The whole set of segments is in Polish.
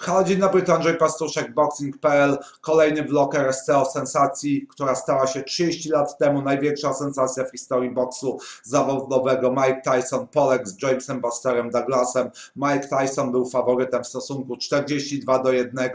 Halo, dzień dobry, to Andrzej Pastuszek, Boxing.pl. Kolejny vlog RSC o sensacji, która stała się 30 lat temu największa sensacja w historii boksu zawodowego. Mike Tyson poległ z Jamesem Busterem Douglasem. Mike Tyson był faworytem w stosunku 42 do 1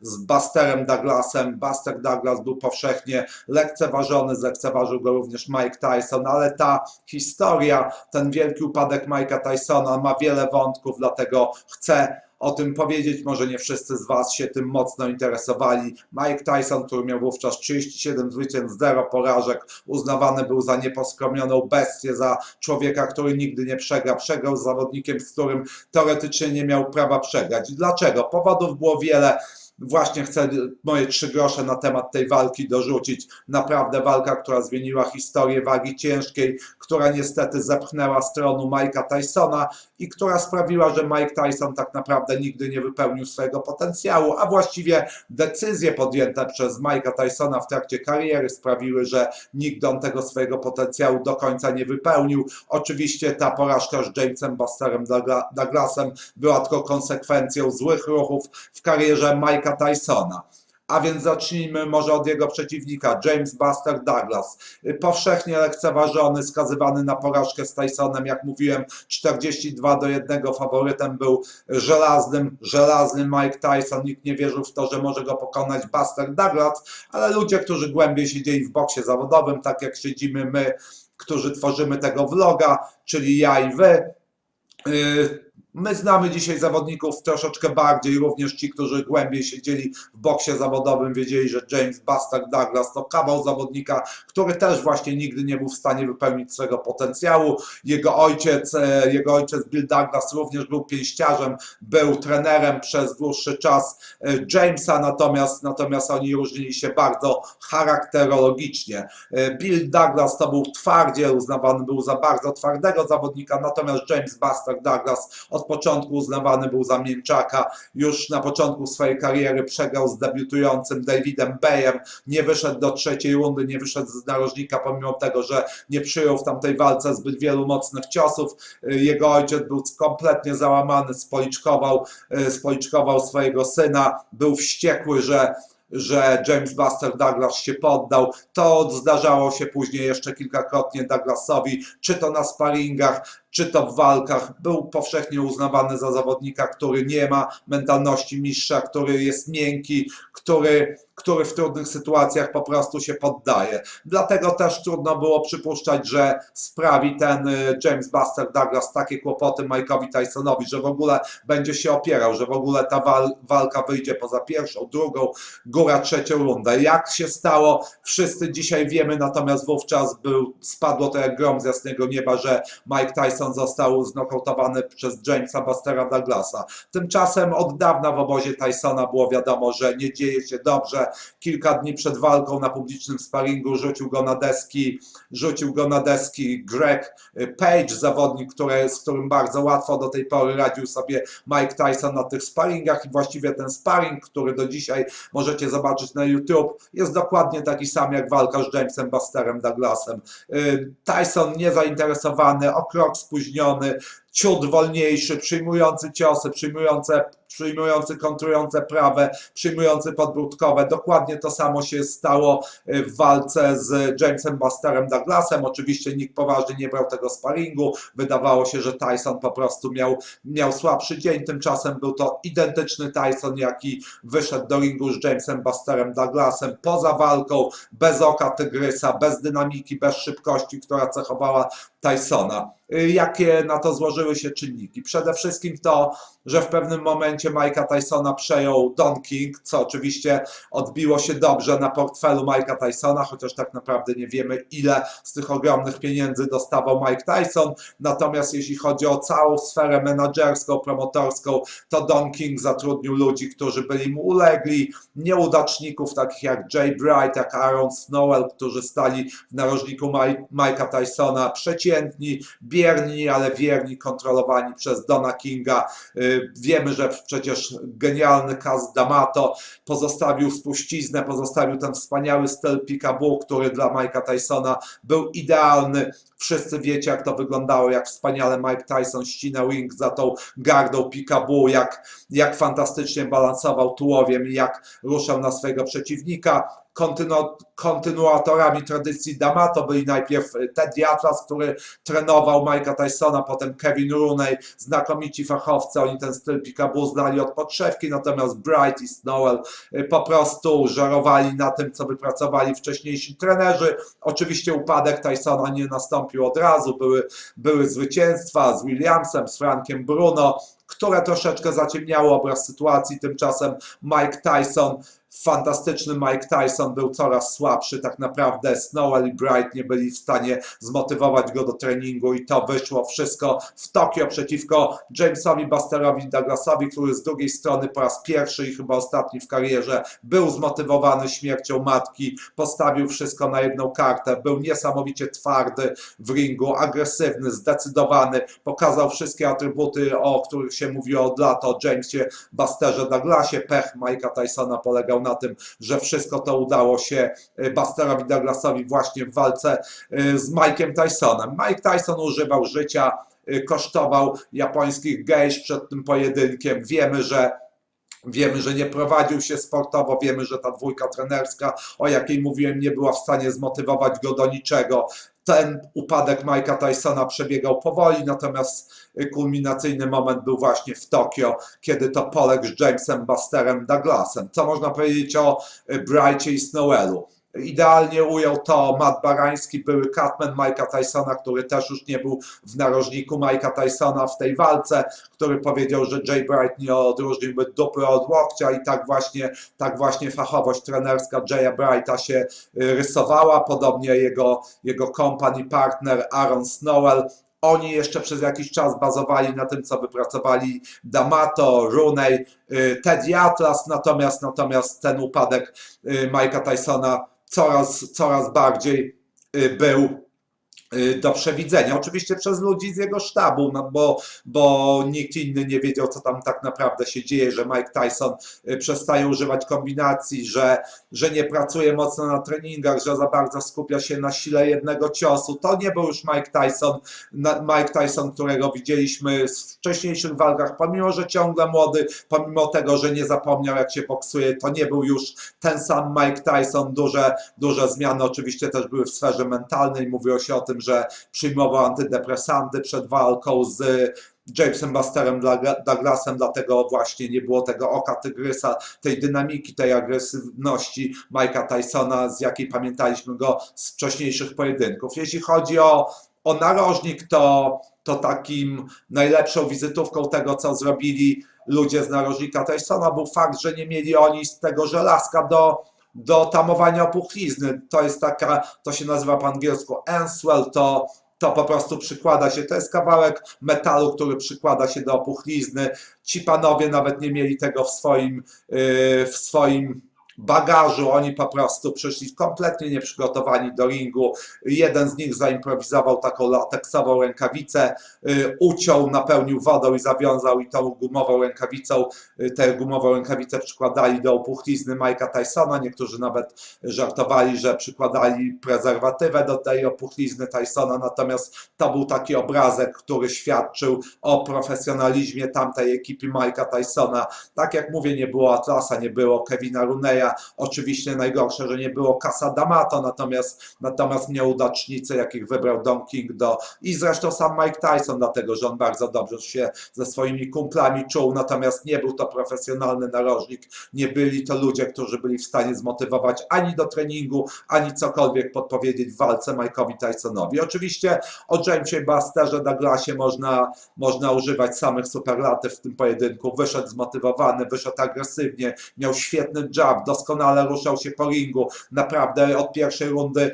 z Busterem Douglasem. Buster Douglas był powszechnie lekceważony, zlekceważył go również Mike Tyson, ale ta historia, ten wielki upadek Mike'a Tysona ma wiele wątków, dlatego chcę o tym powiedzieć. Może nie wszyscy z Was się tym mocno interesowali. Mike Tyson, który miał wówczas 37 zwycięstw, 0 porażek, uznawany był za nieposkromioną bestię, za człowieka, który nigdy nie przegra. Przegrał z zawodnikiem, z którym teoretycznie nie miał prawa przegrać. Dlaczego? Powodów było wiele. Właśnie chcę moje trzy grosze na temat tej walki dorzucić. Naprawdę walka, która zmieniła historię wagi ciężkiej, która niestety zepchnęła z tronu Mike'a Tysona i która sprawiła, że Mike Tyson tak naprawdę nigdy nie wypełnił swojego potencjału, a właściwie decyzje podjęte przez Mike'a Tysona w trakcie kariery sprawiły, że nigdy on tego swojego potencjału do końca nie wypełnił. Oczywiście ta porażka z Jamesem Busterem Dougla- Douglasem była tylko konsekwencją złych ruchów w karierze Mike'a Tysona. A więc zacznijmy może od jego przeciwnika, James Buster Douglas. Powszechnie lekceważony, skazywany na porażkę z Tysonem, jak mówiłem, 42 do 1 faworytem był żelaznym, żelazny Mike Tyson. Nikt nie wierzył w to, że może go pokonać Buster Douglas, ale ludzie, którzy głębiej siedzieli w boksie zawodowym, tak jak siedzimy my, którzy tworzymy tego vloga, czyli ja i wy, yy, My znamy dzisiaj zawodników troszeczkę bardziej, również ci, którzy głębiej siedzieli w boksie zawodowym, wiedzieli, że James Buster Douglas to kawał zawodnika, który też właśnie nigdy nie był w stanie wypełnić swojego potencjału. Jego ojciec, e, jego ojciec Bill Douglas również był pięściarzem, był trenerem przez dłuższy czas e, Jamesa, natomiast, natomiast oni różnili się bardzo charakterologicznie. E, Bill Douglas to był twardziel, uznawany był za bardzo twardego zawodnika, natomiast James Buster Douglas od początku uznawany był za mięczaka. Już na początku swojej kariery przegrał z debiutującym Davidem Bayem, nie wyszedł do trzeciej rundy, nie wyszedł z narożnika, pomimo tego, że nie przyjął w tamtej walce zbyt wielu mocnych ciosów. Jego ojciec był kompletnie załamany, spoliczkował, spoliczkował swojego syna, był wściekły, że że James Buster Douglas się poddał. To zdarzało się później jeszcze kilkakrotnie Douglasowi, czy to na sparingach, czy to w walkach. Był powszechnie uznawany za zawodnika, który nie ma mentalności mistrza, który jest miękki, który, który w trudnych sytuacjach po prostu się poddaje. Dlatego też trudno było przypuszczać, że sprawi ten y, James Buster Douglas takie kłopoty Mike'owi Tysonowi, że w ogóle będzie się opierał, że w ogóle ta wal, walka wyjdzie poza pierwszą, drugą, góra trzecią rundę. Jak się stało, wszyscy dzisiaj wiemy, natomiast wówczas był, spadło to jak grom z jasnego nieba, że Mike Tyson został znokautowany przez Jamesa Bustera Douglasa. Tymczasem od dawna w obozie Tysona było wiadomo, że nie dzieje się dobrze. Kilka dni przed walką na publicznym sparingu rzucił go na deski, rzucił go na deski Greg Page, zawodnik, który, z którym bardzo łatwo do tej pory radził sobie Mike Tyson na tych sparingach i właściwie ten sparing, który do dzisiaj możecie zobaczyć na YouTube, jest dokładnie taki sam jak walka z Jamesem Busterem Douglasem. Y, Tyson niezainteresowany, o krok spóźniony, ciut wolniejszy, przyjmujący ciosy, przyjmujące, przyjmujący kontrujące prawe, przyjmujący podbródkowe. Dokładnie to samo się stało y, w walce z Jamesem Busterem Douglasem. Oczywiście nikt poważnie nie brał tego sparingu. Wydawało się, że Tyson po prostu miał, miał słabszy dzień. Tymczasem był to identyczny Tyson, jaki wyszedł do ringu z Jamesem Busterem Douglasem poza walką, bez oka tygrysa, bez dynamiki, bez szybkości, która cechowała Tysona. Y, Jakie na to złożyły się czynniki? Przede wszystkim to, że w pewnym momencie Mike'a Tysona przejął Don King, co oczywiście odbiło się dobrze na portfelu Mike'a Tysona, chociaż tak naprawdę nie wiemy, ile z tych ogromnych pieniędzy dostawał Mike Tyson. Natomiast jeśli chodzi o całą sferę menadżerską, promotorską, to Don King zatrudnił ludzi, którzy byli mu ulegli, nieudaczników takich jak Jay Bright, jak Aaron Snowell, którzy stali w narożniku Mike- Mike'a Tysona, przeciętni, bierni, ale wierni, kontrolowani przez Dona Kinga. Y, Wiemy, że przecież genialny Kaz D'Amato pozostawił spuściznę, pozostawił ten wspaniały styl peekaboo, który dla Mike'a Tysona był idealny. Wszyscy wiecie, jak to wyglądało, jak wspaniale Mike Tyson ścinał ring za tą gardą peekaboo, jak, jak fantastycznie balansował tułowiem i jak ruszał na swojego przeciwnika. Kontynu, kontynuatorami tradycji D'Amato byli najpierw Teddy Atlas, który trenował Mike'a Tysona, potem Kevin Rooney, znakomici fachowcy, oni ten styl peekaboo znali od podszewki, natomiast Bright i Snowell y, po prostu żerowali na tym, co wypracowali wcześniejsi trenerzy. Oczywiście upadek Tysona nie nastąpił od razu, były, były zwycięstwa z Williamsem, z Frankiem Bruno, które troszeczkę zaciemniały obraz sytuacji. Tymczasem Mike Tyson, fantastyczny Mike Tyson był coraz słabszy. Tak naprawdę Snowell i Bright nie byli w stanie zmotywować go do treningu i to wyszło wszystko w Tokio przeciwko Jamesowi Busterowi Douglasowi, który z drugiej strony po raz pierwszy i chyba ostatni w karierze był zmotywowany śmiercią matki, postawił wszystko na jedną kartę, był niesamowicie twardy w ringu, agresywny, zdecydowany, pokazał wszystkie atrybuty, o których się mówiło od lat o Jamesie Busterze Douglasie. Pech Mike'a Tysona polegał na tym, że wszystko to udało się y, Busterowi Douglasowi właśnie w walce y, z Mike'em Tysonem. Mike Tyson używał życia, y, kosztował japońskich gejsz przed tym pojedynkiem. Wiemy, że Wiemy, że nie prowadził się sportowo, wiemy, że ta dwójka trenerska, o jakiej mówiłem, nie była w stanie zmotywować go do niczego. Ten upadek Mike'a Tysona przebiegał powoli, natomiast kulminacyjny moment był właśnie w Tokio, kiedy to poległ z Jamesem Busterem Douglasem. Co można powiedzieć o Brightie i Snowellu? Idealnie ujął to. Matt Barański, były Catman Mike'a Tysona, który też już nie był w narożniku Mike'a Tysona w tej walce, który powiedział, że Jay Bright nie odróżniłby dupy od łokcia i tak właśnie, tak właśnie fachowość trenerska Jaya Brighta się y, rysowała, podobnie jego, jego kompan i partner Aaron Snowell. Oni jeszcze przez jakiś czas bazowali na tym, co wypracowali D'Amato, Rooney, y, Teddy Atlas, natomiast, natomiast ten upadek y, Mike'a Tysona coraz, coraz bardziej y, był do przewidzenia. Oczywiście przez ludzi z jego sztabu, no bo, bo nikt inny nie wiedział, co tam tak naprawdę się dzieje, że Mike Tyson y, przestaje używać kombinacji, że, że nie pracuje mocno na treningach, że za bardzo skupia się na sile jednego ciosu. To nie był już Mike Tyson, Mike Tyson, którego widzieliśmy w wcześniejszych walkach, pomimo, że ciągle młody, pomimo tego, że nie zapomniał, jak się boksuje, to nie był już ten sam Mike Tyson. Duże, duże zmiany oczywiście też były w sferze mentalnej. Mówiło się o tym, że przyjmował antydepresanty przed walką z Jamesem Busterem Dougla- Douglasem, dlatego właśnie nie było tego oka tygrysa, tej dynamiki, tej agresywności Mike'a Tysona, z jakiej pamiętaliśmy go z wcześniejszych pojedynków. Jeśli chodzi o, o narożnik, to, to takim najlepszą wizytówką tego, co zrobili ludzie z narożnika Tysona, był fakt, że nie mieli oni z tego żelazka do, do tamowania opuchlizny. To jest taka, to się nazywa po angielsku Answell, to, to po prostu przykłada się, to jest kawałek metalu, który przykłada się do opuchlizny. Ci panowie nawet nie mieli tego w swoim, yy, w swoim bagażu, oni po prostu przyszli kompletnie nieprzygotowani do ringu. Jeden z nich zaimprowizował taką lateksową rękawicę, y, uciął, napełnił wodą i zawiązał i tą gumową rękawicą, y, tę gumową rękawicę przykładali do opuchlizny Mike'a Tysona. Niektórzy nawet żartowali, że przykładali prezerwatywę do tej opuchlizny Tysona, natomiast to był taki obrazek, który świadczył o profesjonalizmie tamtej ekipy Mike'a Tysona. Tak jak mówię, nie było Atlasa, nie było Kevina Runeya, oczywiście najgorsze, że nie było Casa D'Amato, natomiast, natomiast nieudacznicy, jakich wybrał Don King do i zresztą sam Mike Tyson, dlatego że on bardzo dobrze się ze swoimi kumplami czuł, natomiast nie był to profesjonalny narożnik, nie byli to ludzie, którzy byli w stanie zmotywować ani do treningu, ani cokolwiek podpowiedzieć w walce Mike'owi Tysonowi. Oczywiście o Jamesie Busterze Douglasie można, można używać samych superlatyw w tym pojedynku. Wyszedł zmotywowany, wyszedł agresywnie, miał świetny jab, doskonale ruszał się po ringu. Naprawdę od pierwszej rundy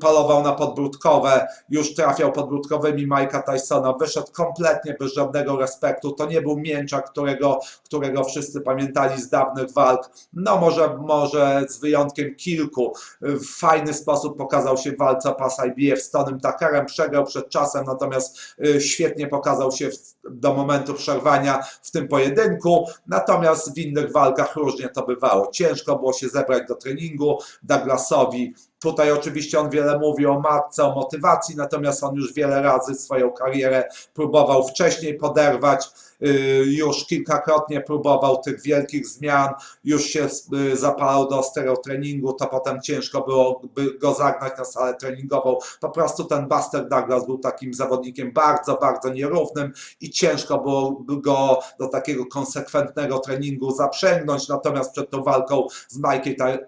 polował na podbródkowe, już trafiał podbródkowymi Mike'a Tysona, wyszedł kompletnie bez żadnego respektu. To nie był mięczak, którego, którego wszyscy pamiętali z dawnych walk. No może, może z wyjątkiem kilku. W fajny sposób pokazał się w walce o pas IBF z Tonym Tuckerem, przegrał przed czasem, natomiast y, świetnie pokazał się w, do momentu przerwania w tym pojedynku. Natomiast w innych walkach różnie to bywało. Ciężko było się zebrać do treningu. Douglasowi Tutaj oczywiście on wiele mówi o matce, o motywacji, natomiast on już wiele razy swoją karierę próbował wcześniej poderwać, już kilkakrotnie próbował tych wielkich zmian, już się y, zapalał do stereotreningu, to potem ciężko było by go zagnać na salę treningową. Po prostu ten Buster Douglas był takim zawodnikiem bardzo, bardzo nierównym i ciężko było go do takiego konsekwentnego treningu zaprzęgnąć, natomiast przed tą walką z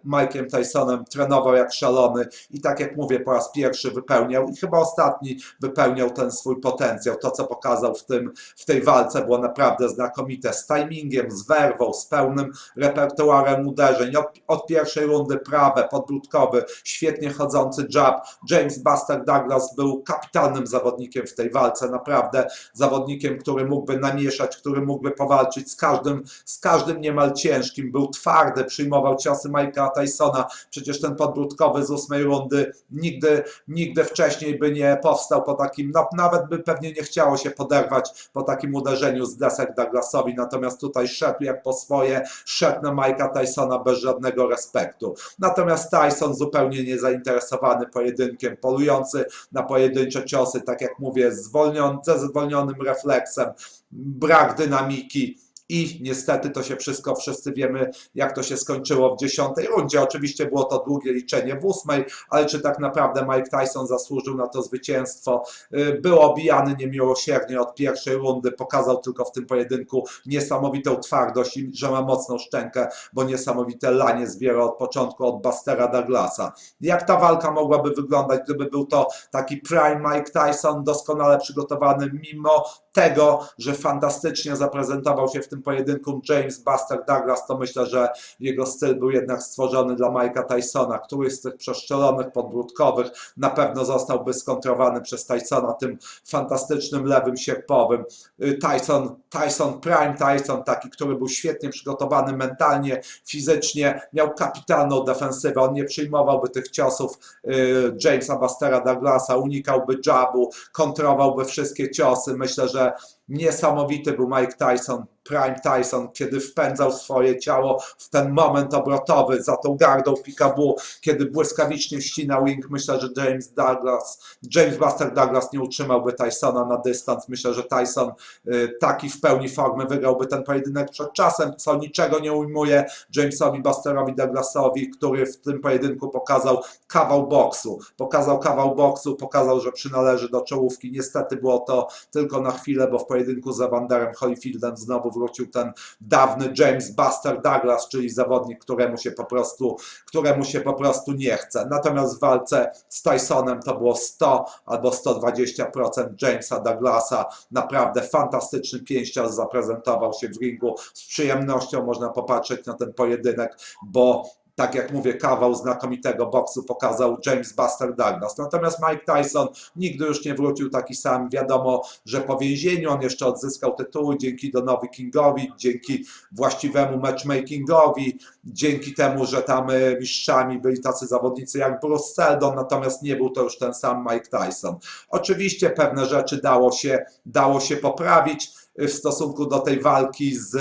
Mike'iem Tysonem trenował jak szalony i tak jak mówię, po raz pierwszy wypełniał i chyba ostatni wypełniał ten swój potencjał. To, co pokazał w, tym, w tej walce było naprawdę znakomite, z timingiem, z werwą, z pełnym repertuarem uderzeń. Od, od pierwszej rundy prawe, podbródkowy, świetnie chodzący jab. James Buster Douglas był kapitalnym zawodnikiem w tej walce, naprawdę zawodnikiem, który mógłby namieszać, który mógłby powalczyć z każdym, z każdym niemal ciężkim. Był twardy, przyjmował ciosy Mike'a Tysona. Przecież ten podbródkowy z ósmej rundy nigdy, nigdy wcześniej by nie powstał po takim, no, nawet by pewnie nie chciało się poderwać po takim uderzeniu z desek Douglasowi. Natomiast tutaj szedł jak po swoje, szedł na Mike'a Tysona bez żadnego respektu. Natomiast Tyson zupełnie niezainteresowany pojedynkiem, polujący na pojedyncze ciosy, tak jak mówię, zwolniony, ze zwolnionym refleksem, brak dynamiki. I niestety to się wszystko, wszyscy wiemy, jak to się skończyło w dziesiątej rundzie. Oczywiście było to długie liczenie w ósmej, ale czy tak naprawdę Mike Tyson zasłużył na to zwycięstwo? Y, Był obijany niemiłosiernie od pierwszej rundy, pokazał tylko w tym pojedynku niesamowitą twardość i że ma mocną szczękę, bo niesamowite lanie zbiera od początku od Bustera Douglasa. Jak ta walka mogłaby wyglądać, gdyby był to taki prime Mike Tyson, doskonale przygotowany, mimo tego, że fantastycznie zaprezentował się w tym pojedynku James Buster Douglas, to myślę, że jego styl był jednak stworzony dla Mike'a Tysona. Któryś z tych przeszczelonych podbródkowych na pewno zostałby skontrowany przez Tysona tym fantastycznym lewym sierpowym. Y, Tyson, Tyson, prime Tyson, taki, który był świetnie przygotowany mentalnie, fizycznie, miał kapitalną defensywę, on nie przyjmowałby tych ciosów y, Jamesa Bustera Douglasa, unikałby jabu, kontrowałby wszystkie ciosy. Myślę, że niesamowity był Mike Tyson, Prime Tyson, kiedy wpędzał swoje ciało w ten moment obrotowy za tą gardą Pikabu, kiedy błyskawicznie ścinał ring. Myślę, że James Douglas, James Buster Douglas nie utrzymałby Tysona na dystans. Myślę, że Tyson y, taki w pełni formy wygrałby ten pojedynek przed czasem, co niczego nie ujmuje Jamesowi Busterowi Douglasowi, który w tym pojedynku pokazał kawał boksu. Pokazał kawał boksu, pokazał, że przynależy do czołówki. Niestety było to tylko na chwilę, bo w pojedynku z Evanderem Holyfieldem znowu wrócił ten dawny James Buster Douglas, czyli zawodnik, któremu się po prostu, któremu się po prostu nie chce. Natomiast w walce z Tysonem to było 100 albo 120% Jamesa Douglasa. Naprawdę fantastyczny pięściarz zaprezentował się w ringu. Z przyjemnością można popatrzeć na ten pojedynek, bo tak jak mówię, kawał znakomitego boksu pokazał James Buster Douglas. Natomiast Mike Tyson nigdy już nie wrócił taki sam. Wiadomo, że po więzieniu on jeszcze odzyskał tytuły dzięki Donowi Kingowi, dzięki właściwemu matchmakingowi, dzięki temu, że tam e, mistrzami byli tacy zawodnicy jak Bruce Seldon, natomiast nie był to już ten sam Mike Tyson. Oczywiście pewne rzeczy dało się, dało się poprawić e, w stosunku do tej walki z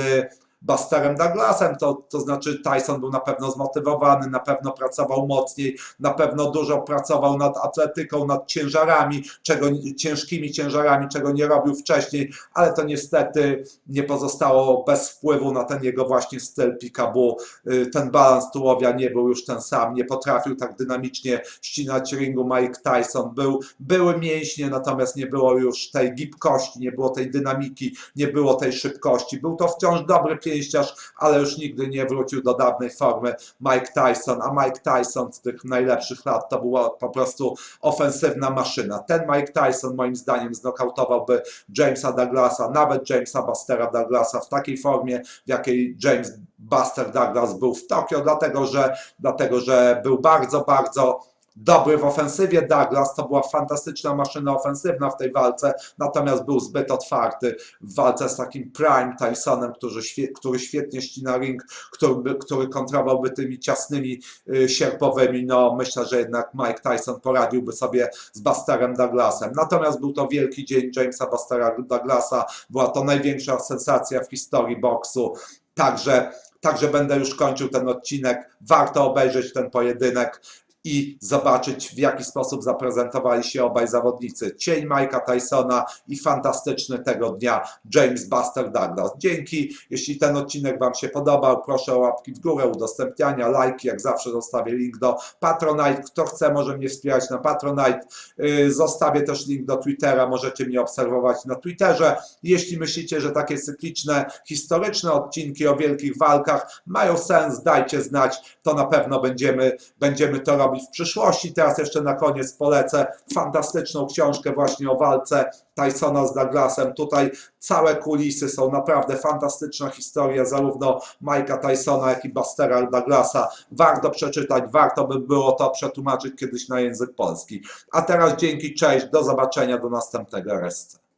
Busterem Douglasem, to, to znaczy Tyson był na pewno zmotywowany, na pewno pracował mocniej, na pewno dużo pracował nad atletyką, nad ciężarami, czego, ciężkimi ciężarami, czego nie robił wcześniej, ale to niestety nie pozostało bez wpływu na ten jego właśnie styl pikabu. Y, Ten balans tułowia nie był już ten sam, nie potrafił tak dynamicznie ścinać ringu Mike Tyson. Był, były mięśnie, natomiast nie było już tej gibkości, nie było tej dynamiki, nie było tej szybkości. Był to wciąż dobry pięściarz, ale już nigdy nie wrócił do dawnej formy Mike Tyson, a Mike Tyson z tych najlepszych lat to była po prostu ofensywna maszyna. Ten Mike Tyson moim zdaniem znokautowałby Jamesa Douglasa, nawet Jamesa Bustera Douglasa w takiej formie, w jakiej James Buster Douglas był w Tokio, dlatego że, dlatego, że był bardzo, bardzo dobry w ofensywie. Douglas to była fantastyczna maszyna ofensywna w tej walce, natomiast był zbyt otwarty w walce z takim Prime Tysonem, który, świe- który świetnie ścina ring, który, który kontrowałby tymi ciasnymi y, sierpowymi. No, myślę, że jednak Mike Tyson poradziłby sobie z Busterem Douglasem. Natomiast był to wielki dzień Jamesa Bustera Douglasa. Była to największa sensacja w historii boksu. Także, także będę już kończył ten odcinek. Warto obejrzeć ten pojedynek i zobaczyć, w jaki sposób zaprezentowali się obaj zawodnicy. Cień Mike'a Tysona i fantastyczny tego dnia James Buster Douglas. Dzięki. Jeśli ten odcinek Wam się podobał, proszę o łapki w górę, udostępniania, lajki. Jak zawsze zostawię link do Patronite. Kto chce, może mnie wspierać na Patronite. Yy, Zostawię też link do Twittera. Możecie mnie obserwować na Twitterze. Jeśli myślicie, że takie cykliczne, historyczne odcinki o wielkich walkach mają sens, dajcie znać. To na pewno będziemy, będziemy to robić w przyszłości. Teraz jeszcze na koniec polecę fantastyczną książkę właśnie o walce Tysona z Douglasem. Tutaj całe kulisy są naprawdę fantastyczna historia zarówno Mike'a Tysona, jak i Bustera Douglasa. Warto przeczytać, warto by było to przetłumaczyć kiedyś na język polski. A teraz dzięki, cześć, do zobaczenia, do następnego RSC.